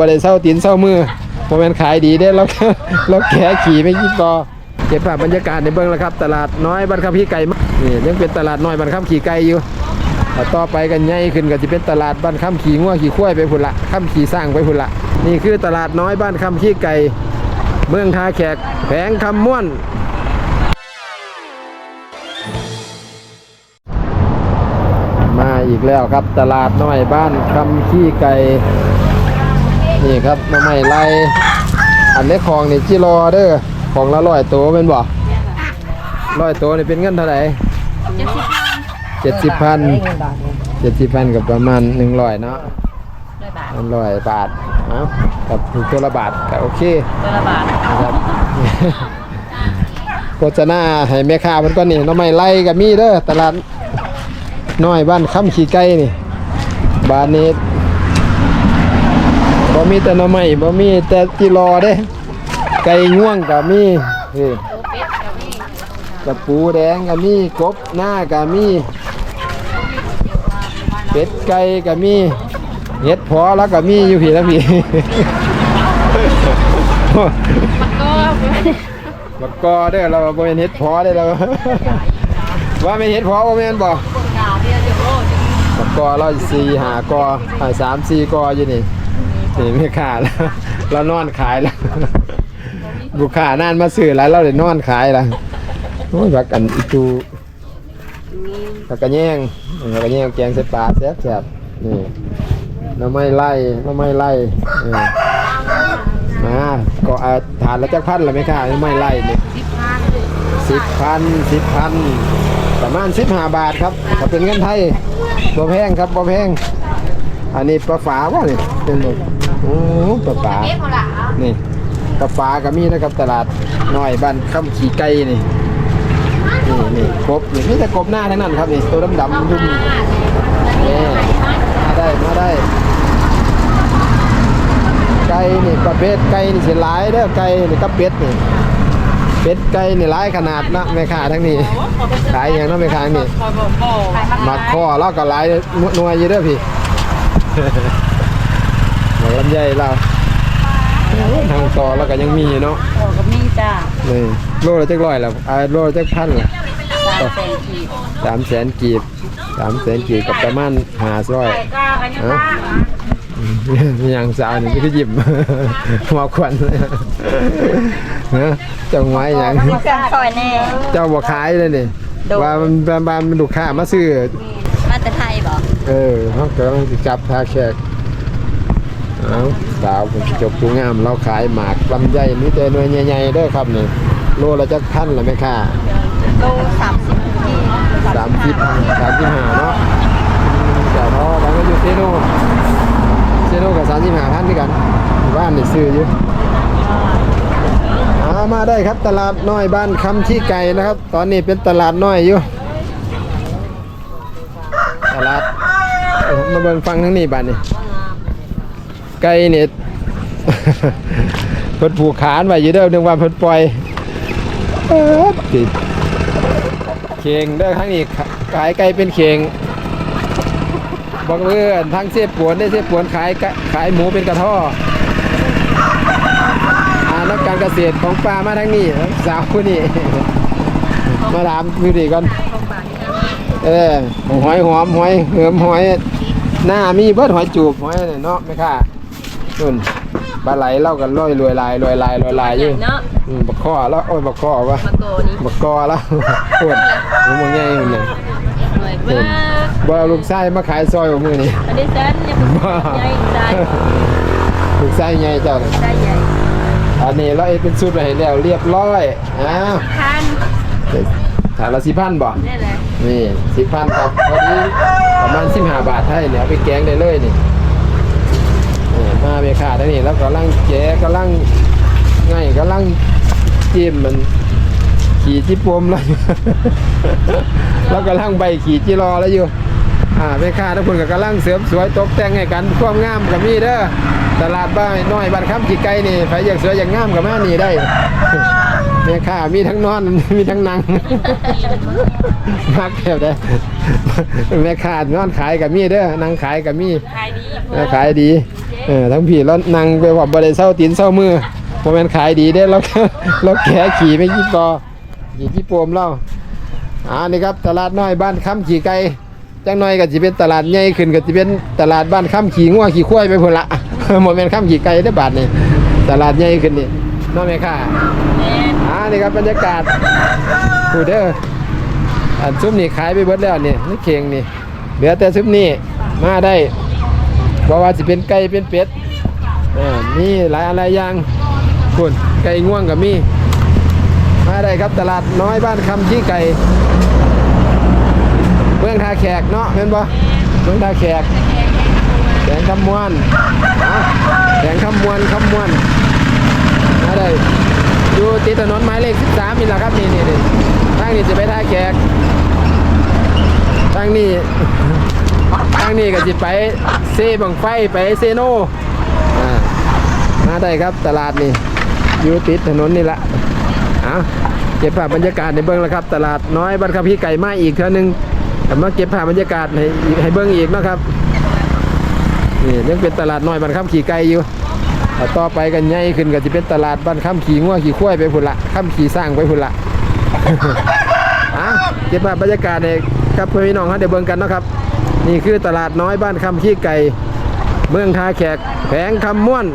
บ่ได้เศร้าตีนเศร้ามือบ่แมนขายดีเด้แล้วแล้วแขขี่ไม่กี่กอเก็บภาพบรรยากาศในเบิ่งแล้วครับ ตลาดน้อยบ้านคำขี้ไก่นี่ยังเป็นตลาดน้อยบ้านคำขี้ไก่อยู่ต่อไปกันใหญ่ขึ้นก็จะเป็นตลาดบ้านคำขี้งัวขี้วยไปพุ่นละคำขี้สร้างไปพุ่นละนี่คือตลาดน้อยบ้านคำขี้ไก่เมืองทาแขกแผงคำม่วนมาอีกแล้วครับตลาดน้อยบ้านคำขี้ไก่ นี่ครับหน้ำไม้ไล่อันเล็กของนี่จิรอเด้อของละร้อยตัวเป็นบ่ร้อยตัวนี่เป็นเงินเท่าไหร่เจ็ดสิบพันเจ็ดสิบพันกับประมาณหนึ่งร้อยเนาะร้อยบาทร้อยบาทเนาะกับตัวละบาทก็โอเคตัวละบาทนะครับโฆษณาให้แม่ค้ามันก็นี่หน้ำไม้ไล่กับมีเด้อตลาดน้อยบ้านค้ำขี้ไก่นี่บ้านนี้ บ่มีแต่หน้ำไม้บ่มีแต่จิรอเด้ ไก่ง่วงกับมีนี่กระปูแดงกับมีกบหน้ากับมี เป็ดไก่กับมีเห็ดพอแล้วกับมีอยู่พี่แล้วพี่ก็บักกอเด้อเราบ่เป็นเฮ็ดพอได้อเรา ว่าไม่นเฮ็ดพอบ่แม่นบ่กาเดียวจะโลดบักกอเราสี่หากอหาสามสี่กออยู่นี่ นี่ไม่ขาดแล้วเรานอนขายแล้วบุคค้านานมาซื้อแล้วเราได้นอนขายแล้วโอ้ยบักอันอีตูบักกระแยงบักกระแยงแกงใส่ปลาแซ่บๆนี่หน้ำไม้ไล่หน้ำไม้ไล่ออมาก็อาทานแล้วจักพันละไหมค่ะน้ำไม้ไล่นี่สิบพันสิบพันสิบพันประมาณสิบห้าบาทครับถ้าเป็นเงินไทยบ่แพงครับบ่แพง อันนี้ปลาฝาวะนี่เป็นแบบโอ้ปลาฝาเอ๊ะพอละนี่ปลาฝาก็มีนะครับตลาดน้อยบ้านคำขี่ไก่นี่นี่นี่กบนี่มีแต่กบหน้าทั้งนั้นครับนี่ตัวดำดำๆดุมนี่มาได้มาได้ ไก่นี่ประเภทไก่นี่สิหลายเด้อไก่นี่กับเป็ดนี่เป็ดไก่นี่หลายขนาดนะแม่ค้าทั้งนี้ขายอย่างเนั้นแม่ค้าทั้งนี้คอยบอกบอกมาข้อแล้วก็หลายหน่วยอยู่เด้อพี่ หมอลำไยเราทางต่อแล้วก็ยังมีอยู่เนาะโอ้กับนี่จ้านี่โลละจักร้อยแล้วอ่าโลละจักพันล่ะสามแสนขีดสามแสนกีบสามแสนกีบกับประมาณห้าร้อยไก่ก้ากันยังบ้างมีอย่างสาวนี่ก็หยิบมาควันเลยนะเจ้าไม้อย่างมีแฟนซอยแน่เจ้าบ่ขายเลยนี่โดนว่ามันบานบานมันลูกค้ามาซื้อมาแต่ไทยบอก เออเขากำลังสิจับทาแขกเอาสาวผมจบผู้งามเราขายหมากลำไยมีแต่หน่วยใหญ่ๆเด้อครับนี่โลละจักพันละไหมค่ะโลสามสิบขีดสามสิบสามสิบห้าเนาะแต่พอเราก็อยู่เซโนเซโนกับสามสิบห้าพันด้วยกันบ้านนี่ซื้ออยู่อามาได้ครับตลาดน้อยบ้านคำขี้ไก่นะครับ ตอนนี้เป็นตลาดน้อยอยู่ตลาดเอ้า มาเบิ่งฟังทั้งนี้บ้านนี่ไก่เนี่ยเพิ่นผูกขานไว้อยู่เด้อนึกว่าเพิ่นปล่อยเอิ้ดติดเข่งเด้อทั้งนี้ขายไก่เป็นเข่งบอกเพื่อทั้งเสียปวนได้เสียปวนขายขายหมูเป็นกระท่ออานักการเกษตรของปลามาทั้งนี้สาวผู้นี้มาถามดูดีก่อนเออหอยหอมหอยเหิมหอย หน้ามีเบิดหอยจูบหอยเนี่ยเนาะไม่ค่ะนุ่นปลาไหลเล่ากันลอยรวยลายรวยลายรวยลายอยู่เนาะอืมบักข้อแล้วโอ้ยบักข้อวะมาโกนี้บักกอแล้วปวดมันมึงไงมันเนี่ยหน่วยเบิร์บ่เอาลูกไส้มาขายซอยของมือนี่อันนี้เซนยังใหญ่ใจลูกไส้ไงเจ้าน่ะใจใหญ่อันนี้เราเอ็ดเป็นสูตรไปให้แล้วเรียบร้อยอ้าวพัน ถานละสิพันบ่นี่แหละนี่สิพันครับพอดีประมาณสิบห้าบาทไทยเนี่ยเอาไปแกงได้เลยนี่นี่มาเมค่าได้นี่แล้วกำลังแกะกำลังไงกำลังจิ้มมันขี่จิปมแล้วแล้วกำลังใบขี่จิรอแล้วอยู่อ่าเมค่าทุกคนก็กำลังเสริมสวยตกแต่งให้กันความงามกับมีเด้อตลาดบ้านน้อยบ้านคำขี่ไก่นี่ใครอยากสวยอยากงามกับมานี่ได้เมม่ค้ามีทั้งนอนมีทั้งนั่งมักแบบได้แม่ค้านอนขายกับมีเด้อนั่งขายกับมีขายดีเออขายดีเออทั้งพี่แล้วนั่งไปพร้อมบ่ได้เศร้าตีนเศร้ามือบ่แม่นขายดีเด้อแล้วแล้วแกขี่ไม่ยี่ปอขี่ยี่โปมเล่าอ่านี่ครับตลาดน้อยบ้านค้ำขี่ไก่จังน้อยก็สิเป็นตลาดใหญ่ขึ้นก็สิเป็นตลาดบ้านค้ำขี่งัวขี่ควายไปพุ่นละบ่แม่นค้ำขี่ไก่ได้อบาดนี่ตลาดใหญ่ขึ้นนี่ เน้องแม่ค่ะแม่นอ่านี่ครับบรรยากาศผู้เด้ออันซุ้มนี่ขายไปเบิดแล้วนี่นี่เข่งนี่เหลือแต่ซุ้มนี่มาได้เพราะว่าสิเป็นไก่เป็นเป็ดอ่ามีหลายอะไรอย่างคุณไก่ง่วงกับมีมาได้ครับตลาดน้อยบ้านคำชี้ไก่เมืองท่าแขกเนาะเห็นบ่เมืองท่าแขกแขงคำมวนแขงคำมวนคำมวน มาได้อยู่ติดถนนหมายเลข13นี่แหละครับนี่นี่นี่ทางนี้จะไปท่าแขกทางนี้ทางนี้ก็จะไปเซบังไฟไปเซโนมาได้ครับตลาดนี่อยู่ติดถนนนี่ละเอาเก็บภาพบรรยากาศในเบื้องแล้วครับ ตลาดน้อยบ้านคำพี่ไก่มาอีกเท่านึงแต่มาเก็บภาพบรรยากาศให้ให้เบื้องอีกนะครับนี่ยังเป็นตลาดน้อยบ้านคำขี่ไก่อยู่ ต่อไปกันใหญ่ขึ้นก็จะเป็นตลาดบ้านข้ามขี่ง้วขี่ควยไปพุ่นละข้ามขี่สร้างไปพุ่นละอะเก็บภาพบรรยากาศเนี่ยครับเพื่อนพี่น้องฮะเดี๋ยวเบิ่งกันนะครับ นี่คือตลาดน้อยบ้านข้ามขี้ไก่เมืองทาแขกแผงคำม้วน